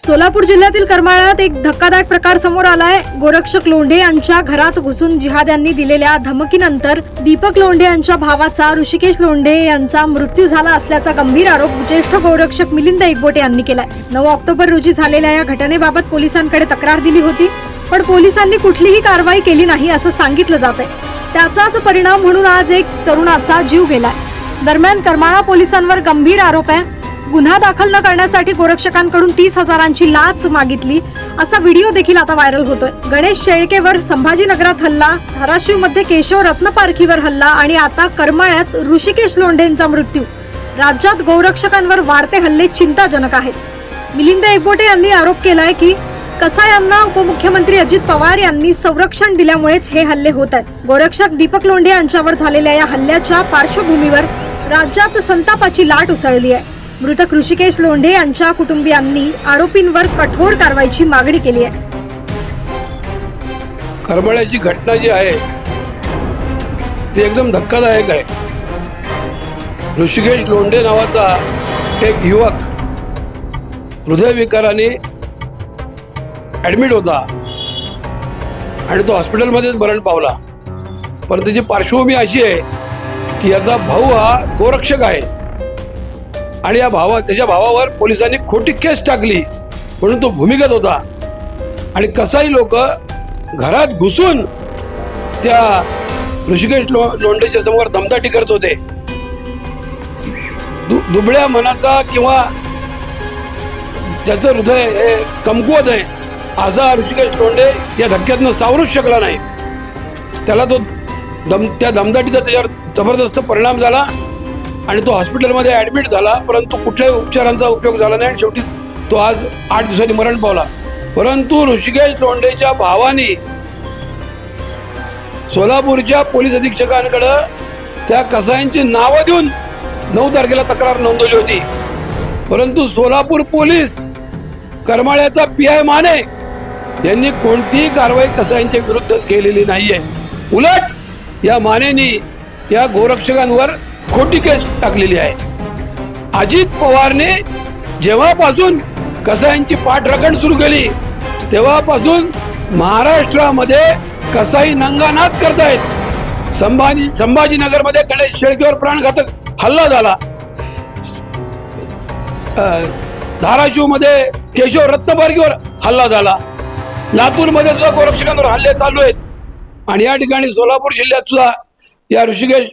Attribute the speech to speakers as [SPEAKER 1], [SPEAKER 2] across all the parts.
[SPEAKER 1] सोलापूर जिल्ह्यातील करमाळ्यात एक धक्कादायक प्रकार समोर आलाय. गोरक्षक लोंढे यांच्या घरात घुसून जिहाद्यांनी दिलेल्या धमकीनंतर दीपक लोंढे यांच्या भावाचा ऋषिकेश लोंढे यांचा मृत्यू झाला असल्याचा गंभीर आरोप ज्येष्ठ गोरक्षक मिलिंद एकबोटे यांनी केलाय. नऊ ऑक्टोबर रोजी झालेल्या या घटनेबाबत पोलिसांकडे तक्रार दिली होती पण पोलिसांनी कुठलीही कारवाई केली नाही असं सांगितलं जात आहे त्याचाच परिणाम म्हणून आज एक तरुणाचा जीव गेलाय. दरम्यान करमाळा पोलिसांवर गंभीर आरोप आहे. गुन्हा दाखल न करण्यासाठी गोरक्षकांकडून तीस हजारांची लाच मागितली असा व्हिडिओ देखील आता व्हायरल होतोय. गणेश शेळकेवर संभाजीनगरात हल्ला धाराशिवमध्ये केशव रत्नपारखीवर हल्ला आणि आता करमाळ्यात ऋषिकेश लोंढेंचा मृत्यू. राज्यात गोरक्षकांवर वाढते हल्ले चिंताजनक आहेत. मिलिंद एकबोटे यांनी आरोप केलाय की कसा यांना उपमुख्यमंत्री अजित पवार यांनी संरक्षण दिल्यामुळेच हे हल्ले होत आहेत. गोरक्षक दीपक लोंढे यांच्यावर झालेल्या या हल्ल्याच्या पार्श्वभूमीवर राज्यात संतापाची लाट उसळली आहे. मृतक ऋषिकेश लोंढे यांच्या कुटुंबियांनी आरोपींवर कठोर कारवाईची मागणी केली आहे.
[SPEAKER 2] खरबळ्याची घटना जी आहे ती एकदम धक्कादायक आहे. ऋषिकेश लोंढे नावाचा एक युवक हृदयविकाराने ॲडमिट होता आणि तो हॉस्पिटलमध्येच मरण पावला. पण त्याची पार्श्वभूमी अशी आहे की याचा भाऊ हा गोरक्षक आहे. आणि या भावा त्याच्या भावावर पोलिसांनी खोटी केस टाकली म्हणून तो भूमिगत होता. आणि कसाही लोक घरात घुसून त्या ऋषिकेश लो लोंढेच्या समोर दमदाटी करत होते. दु दुबळ्या मनाचा किंवा त्याचं हृदय हे कमकुवत आहे. असा ऋषिकेश लोंढे या धक्क्यातनं सावरूच शकला नाही. त्याला तो दम त्या दमदाटीचा त्याच्यावर जबरदस्त परिणाम झाला. आणि तो हॉस्पिटलमध्ये ॲडमिट झाला परंतु कुठल्याही उपचारांचा उपयोग झाला नाही आणि शेवटी तो आज आठ दिवसांनी मरण पावला. परंतु ऋषिकेश लोंढेच्या भावाने सोलापूरच्या पोलीस अधीक्षकांकडं त्या कसायांची नावं देऊन नऊ तारखेला तक्रार नोंदवली होती. परंतु सोलापूर पोलीस करमाळ्याचा पी आय माने यांनी कोणतीही कारवाई कसायांच्या विरुद्ध केलेली नाहीये. उलट या मानेनी या गोरक्षकांवर खोटी केस टाकलेली आहे. अजित पवारने जेव्हापासून कसाईंची पाठराखण सुरू केली तेव्हापासून महाराष्ट्रामध्ये कसाई नंगानाच करतायत. संभाजी संभाजीनगरमध्ये गणेश शेळकेवर प्राणघातक हल्ला झाला. धाराशिवमध्ये केशव रत्नपारखीवर हल्ला झाला. लातूरमध्ये सुद्धा गोरक्षकांवर हल्ले चालू आहेत. आणि या ठिकाणी सोलापूर जिल्ह्यात सुद्धा या ऋषिकेश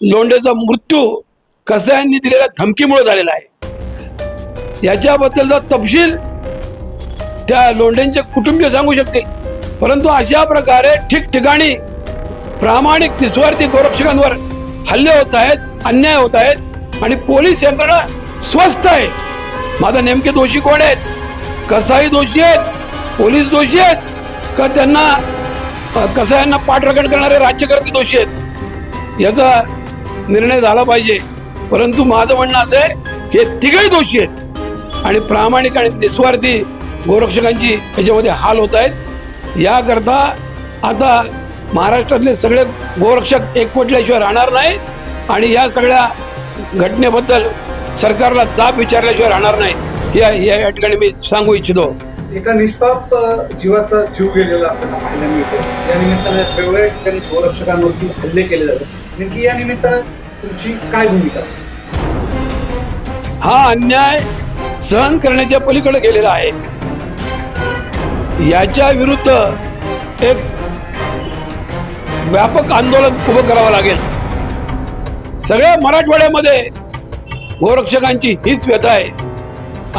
[SPEAKER 2] लोंढेचा मृत्यू कसायांनी दिलेल्या धमकीमुळे झालेला आहे? याच्याबद्दलचा तपशील त्या लोंढेंचे कुटुंबीय सांगू शकतील. परंतु अशा प्रकारे ठिकठिकाणी प्रामाणिक निस्वार्थी गोरक्षकांवर हल्ले होत आहेत अन्याय होत आहेत आणि पोलीस यंत्रणा स्वस्थ आहे. माझा नेमके दोषी कोण आहेत? कसाही दोषी आहेत? पोलीस दोषी आहेत? का त्यांना कसायांना पाठराखण करणारे राज्यकर्ते दोषी आहेत? याचा निर्णय झाला पाहिजे. परंतु माझं म्हणणं असं आहे हे तिघही दोषी आहेत. आणि प्रामाणिक आणि निस्वार्थी गोरक्षकांची याच्यामध्ये हाल होत आहेत. याकरता आता महाराष्ट्रातले सगळे गोरक्षक एकवटल्याशिवाय राहणार नाही आणि या सगळ्या घटनेबद्दल सरकारला जाब विचारल्याशिवाय राहणार नाही. या या या ठिकाणी मी सांगू इच्छितो.
[SPEAKER 3] एका निष्पाप जीवाचा जीव गेलेला आपल्याला पाहायला मिळतो. या निमित्ताने वेगवेगळ्या ठिकाणी गोरक्षकांवरती हल्ले केले जातात. नेमकी या निमित्तानं तुमची काय भूमिका
[SPEAKER 2] हा अन्याय सहन करण्याच्या पलीकडे गेलेला आहे. याच्या विरुद्ध एक व्यापक आंदोलन उभं करावं लागेल. सगळ्या मराठवाड्यामध्ये गोरक्षकांची हीच व्यथा आहे.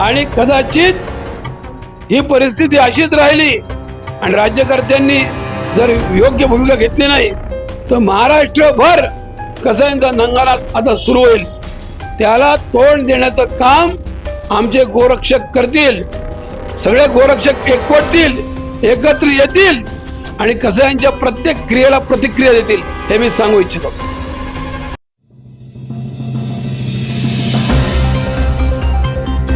[SPEAKER 2] आणि कदाचित ही परिस्थिती अशीच राहिली आणि राज्यकर्त्यांनी जर योग्य भूमिका घेतली नाही तर महाराष्ट्रभर कसायांचा नंगारा आता सुरू होईल? त्याला तोंड देण्याचं काम आमचे गोरक्षक करतील. सगळे गोरक्षक एकवटतील एकत्र येतील आणि कसायांच्या प्रत्येक क्रियेला प्रतिक्रिया देतील हे मी सांगू इच्छितो.